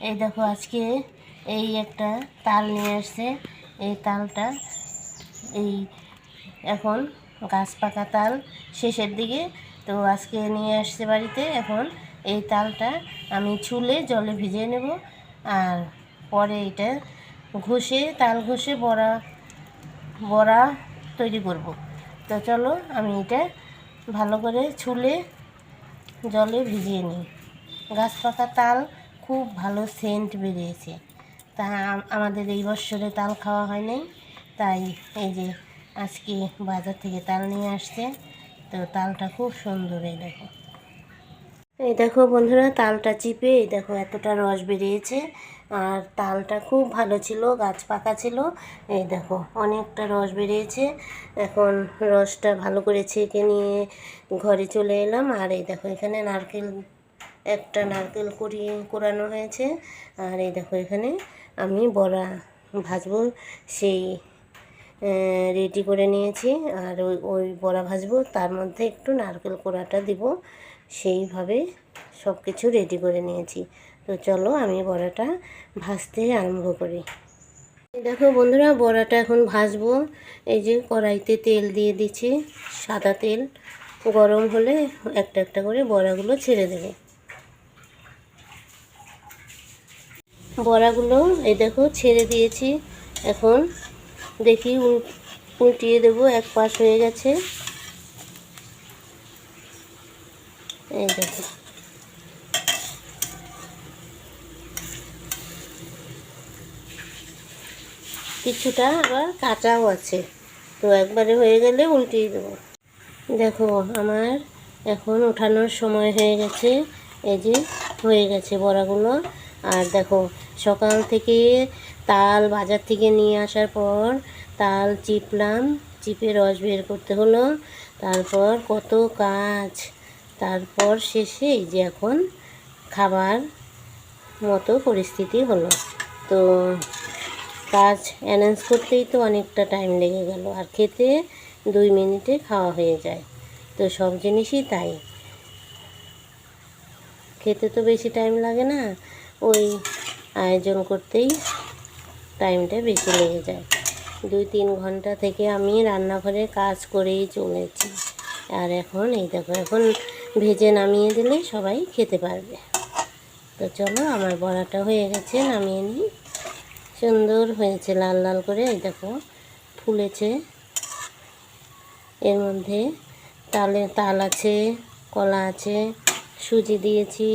এই দেখো আজকে এই একটা তাল নিয়ে আসছে। এই তালটা এই এখন গাছ পাকা তাল শেষের দিকে। তো আজকে নিয়ে আসছে বাড়িতে। এখন এই তালটা আমি ছুলে জলে ভিজিয়ে নেব আর পরে এটা ঘষে, তাল ঘষে বড়া বড়া তৈরি করব। তো চলো আমি এটা ভালো করে ছুলে জলে ভিজিয়ে নিই। গাছ পাকা তাল খুব ভালো সেন্ট বেরিয়েছে। তা আমাদের এই বছরে তাল খাওয়া হয় নাই, তাই এই যে আজকে বাজার থেকে তাল নিয়ে আসছে, তো তালটা খুব সুন্দর এই দেখো। এই দেখো বন্ধুরা, তালটা চিপে এই দেখো এতটা রস বেরিয়েছে, আর তালটা খুব ভালো ছিল, গাছ পাকা ছিল, এই দেখো অনেকটা রস বেরিয়েছে। এখন রসটা ভালো করে ছেঁকে নিয়ে ঘরে চলে এলাম, আর এই দেখো এখানে নারকেল একটা নারকেল কুড়িয়ে কোরানো হয়েছে। আর এই দেখো এখানে আমি বড়া ভাজবো, সেই রেডি করে নিয়েছি। আর ওই ওই বড়া ভাজবো, তার মধ্যে একটু নারকেল কোড়াটা দিব। সেইভাবে সব কিছু রেডি করে নিয়েছি। তো চলো আমি বড়াটা ভাজতে আরম্ভ করি। দেখো বন্ধুরা, বড়াটা এখন ভাজবো। এই যে কড়াইতে তেল দিয়ে দিচ্ছি, সাদা তেল। গরম হলে একটা একটা করে বড়াগুলো ছেড়ে দেবে। বড়াগুলো, এই দেখো, ছেড়ে দিয়েছি। এখন দেখি উল- উল্টিয়ে দেবো, এক পাশ হয়ে গেছে। এই দেখো। কিছুটা আবার কাঁচাও আছে। তো একবারে হয়ে গেলে উল্টিয়ে দেবো। দেখো, আমার এখন ওঠানোর সময় হয়ে গেছে। এই যে, হয়ে গেছে বড়াগুলো। আর দেখো সকাল থেকে তাল বাজার থেকে নিয়ে আসার পর তাল চিপলাম, চিপে রস বের করতে হলো। তারপর কত কাজ। তারপর শেষে যে এখন খাবার মতো পরিস্থিতি হলো। তো কাজ অ্যানাউন্স করতেই তো অনেকটা টাইম লেগে গেল, আর খেতে দুই মিনিটে খাওয়া হয়ে যায়। তো সব জিনিসই তাই। খেতে তো বেশি টাইম লাগে না। ওই আয়োজন করতেই টাইমটা বেশি লেগে যায়। দুই তিন ঘণ্টা থেকে আমি রান্নাঘরে কাজ করেই চলেছি। আর এখন এই দেখো, এখন ভেজে নামিয়ে দিলে সবাই খেতে পারবে। তো চলো, আমার বড়াটা হয়ে গেছে, নামিয়ে নিই। সুন্দর হয়েছে, লাল লাল করে, এই দেখো, ফুলেছে। এর মধ্যে তালে, তাল আছে, কলা আছে, সুজি দিয়েছি,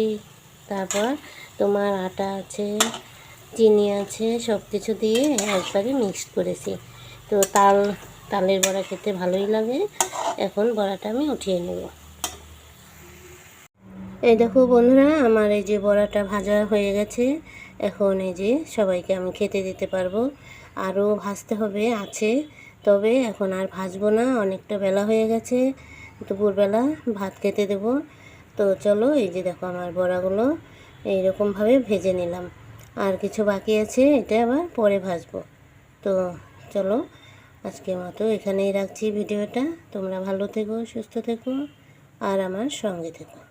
তারপর তোমার আটা আছে, চিনি আছে সব কিছু দিয়ে একবারে মিক্সড করেছি। তো তাল, তালের বড়া খেতে ভালোই লাগে। এখন বড়াটা আমি উঠিয়ে নেব। এই দেখো বন্ধুরা, আমার এই যে বড়াটা ভাজা হয়ে গেছে। এখন এই যে সবাইকে আমি খেতে দিতে পারব। আরও ভাজতে হবে, আছে। তবে এখন আর ভাজবো না, অনেকটা বেলা হয়ে গেছে। দুপুরবেলা ভাত খেতে দেব। তো চলো, এই যে দেখো আমার বড়াগুলো। এইরকমভাবে ভেজে নিলাম। আর কিছু বাকি আছে, এটা আবার পরে ভাজবো। তো চলো, আজকের মতো এখানেই রাখছি ভিডিওটা। তোমরা ভালো থেকো, সুস্থ থেকো, আর আমার সঙ্গে থেকো।